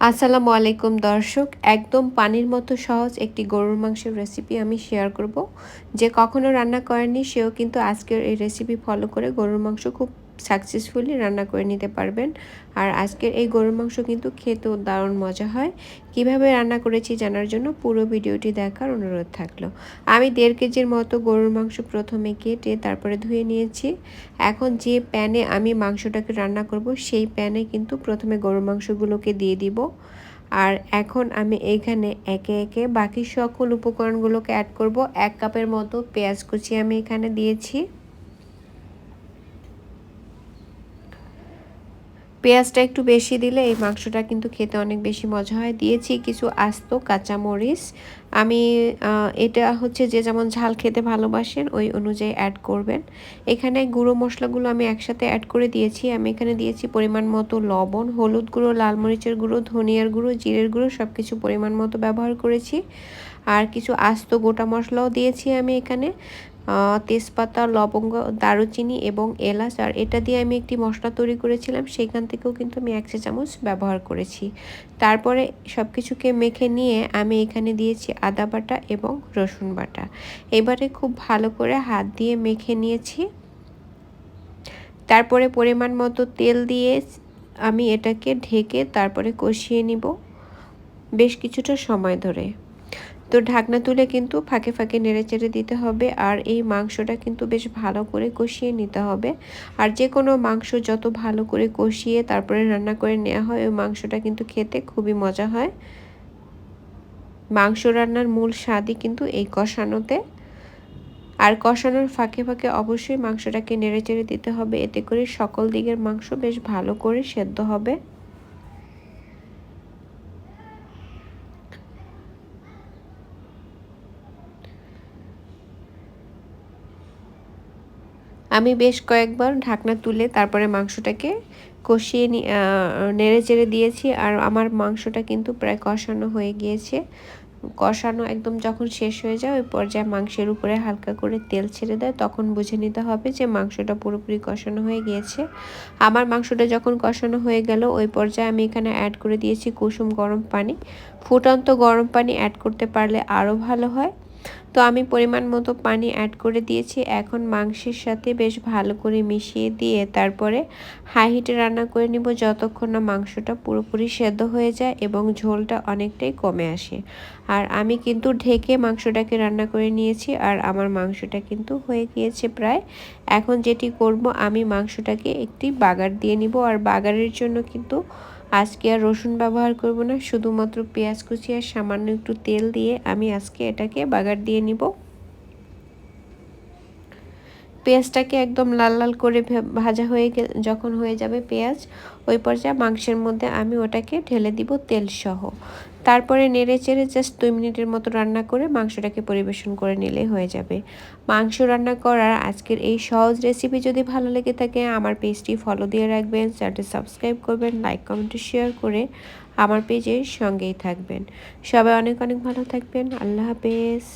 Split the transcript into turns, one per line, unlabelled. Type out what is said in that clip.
আসসালামু আলাইকুম দর্শক, একদম পানির মতো সহজ একটি গরুর মাংসের রেসিপি আমি শেয়ার করব। যে কখনো রান্না করেনি সেও কিন্তু আজকের এই রেসিপি ফলো করে গরুর মাংস খুব সাকসেসফুলি রান্না করে নিতে পারবেন। আর আজকের এই গরুর মাংস কিন্তু খেতেও দারুণ মজা হয়। কীভাবে রান্না করেছি জানার জন্য পুরো ভিডিওটি দেখার অনুরোধ থাকল। আমি দেড় কেজির মতো গরুর মাংস প্রথমে কেটে তারপরে ধুয়ে নিয়েছি। এখন যে প্যানে আমি মাংসটাকে রান্না করব, সেই প্যানে কিন্তু প্রথমে গরুর মাংসগুলোকে দিয়ে দিব। আর এখন আমি এইখানে একে একে বাকি সকল উপকরণগুলোকে অ্যাড করব। এক কাপের মতো পেঁয়াজ কুচি আমি এখানে দিয়েছি। পেঁয়াজটা একটু বেশি দিলে এই মাংসটা কিন্তু খেতে অনেক বেশি মজা হয়। দিয়েছি কিছু আস্ত কাঁচামরিচ। আমি এটা হচ্ছে যে যেমন ঝাল খেতে ভালোবাসেন, ওই অনুযায়ী অ্যাড করবেন। এখানে গুঁড়ো মশলাগুলো আমি একসাথে অ্যাড করে দিয়েছি। আমি এখানে দিয়েছি পরিমাণ মতো লবণ, হলুদ গুঁড়ো, লাল মরিচের গুঁড়ো, ধনিয়ার গুঁড়ো, জিরের গুঁড়ো সব কিছু পরিমাণ মতো ব্যবহার করেছি। আর কিছু আস্ত গোটা মশলাও দিয়েছি আমি এখানে। তেজপাতা, লবঙ্গ, দারুচিনি এবং এলাচ। আর এটা দিয়ে আমি একটি মশলা তৈরি করেছিলাম। সেখান থেকেও কিন্তু আমি এক চা চামচ ব্যবহার করেছি। তারপরে সব কিছুকে মেখে নিয়ে আমি এখানে দিয়েছি আদা বাটা এবং রসুন বাটা। এবারে খুব ভালো করে হাত দিয়ে মেখে নিয়েছি। তারপরে পরিমাণ মতো তেল দিয়ে আমি এটাকে ঢেকে তারপরে কষিয়ে নিব। বেশ কিছুটা সময় ধরে। তো ঢাকনা তুলে কিন্তু ফাঁকে ফাঁকে নেড়ে চেড়ে দিতে হবে আর এই মাংসটা কিন্তু বেশ ভালো করে কষিয়ে নিতে হবে। আর যে কোনো মাংস যত ভালো করে কষিয়ে তারপরে রান্না করে নেওয়া হয়, ওই মাংসটা কিন্তু খেতে খুবই মজা হয়। মাংস রান্নার মূল স্বাদই কিন্তু এই কষানোতে। আর কষানোর ফাঁকে ফাঁকে অবশ্যই মাংসটাকে নেড়ে চেড়ে দিতে হবে। এতে করে সকল দিকের মাংস বেশ ভালো করে সেদ্ধ হবে। আমি বেশ কয়েকবার ঢাকনা তুলে তারপরে মাংসটাকে কষিয়ে নেড়ে চেড়ে দিয়েছি আর আমার মাংসটা কিন্তু প্রায় কষানো হয়ে গিয়েছে। কষানো একদম যখন শেষ হয়ে যায়, ওই পর্যায়ে মাংসের উপরে হালকা করে তেল ছেড়ে দেয়, তখন বুঝে নিতে হবে যে মাংসটা পুরোপুরি কষানো হয়ে গিয়েছে। আমার মাংসটা যখন কষানো হয়ে গেল, ওই পর্যায়ে আমি এখানে অ্যাড করে দিয়েছি কুসুম গরম পানি। ফুটন্ত গরম পানি অ্যাড করতে পারলে আরও ভালো হয়। তো আমি পরিমাণ মতো পানি অ্যাড করে দিয়েছি। এখন মাংসের সাথে বেশ ভালো করে মিশিয়ে দিয়ে তারপরে হাই হিটে রান্না করে নিব যতক্ষণ না মাংসটা পুরোপুরি সেদ্ধ হয়ে যায় এবং ঝোলটা অনেকটাই কমে আসে। আর আমি কিন্তু ঢেকে মাংসটাকে রান্না করে নিয়েছি আর আমার মাংসটা কিন্তু হয়ে গিয়েছে প্রায়। এখন যেটি করব আমি মাংসটাকে একটি বাগার দিয়ে নিব আর বাগারের জন্য কিন্তু আজকে আর রসুন ব্যবহার করব না, শুধুমাত্র পেঁয়াজ কুচি আর সামান্য একটু তেল দিয়ে আমি আজকে এটাকে বাগার দিয়ে নিব। পেঁয়াজটাকে একদম লাল লাল করে ভাজা হয়ে যখন হয়ে যাবে পেঁয়াজ, ওই পর্যায়ে মাংসের মধ্যে আমি ওটাকে ঢেলে দিব তেল সহ তারপরে নেড়ে চেড়ে জাস্ট দুই মিনিটের মতো রান্না করে মাংসটাকে পরিবেশন করে নিলে হয়ে যাবে। মাংস রান্না করার আজকের এই সহজ রেসিপি যদি ভালো লেগে থাকে, আমার পেজটি ফলো দিয়ে রাখবেন, চ্যানেলটি সাবস্ক্রাইব করবেন লাইক কমেন্ট শেয়ার করে আমার পেজের সঙ্গেই থাকবেন। সবাই অনেক অনেক ভালো থাকবেন। আল্লাহ হাফেজ।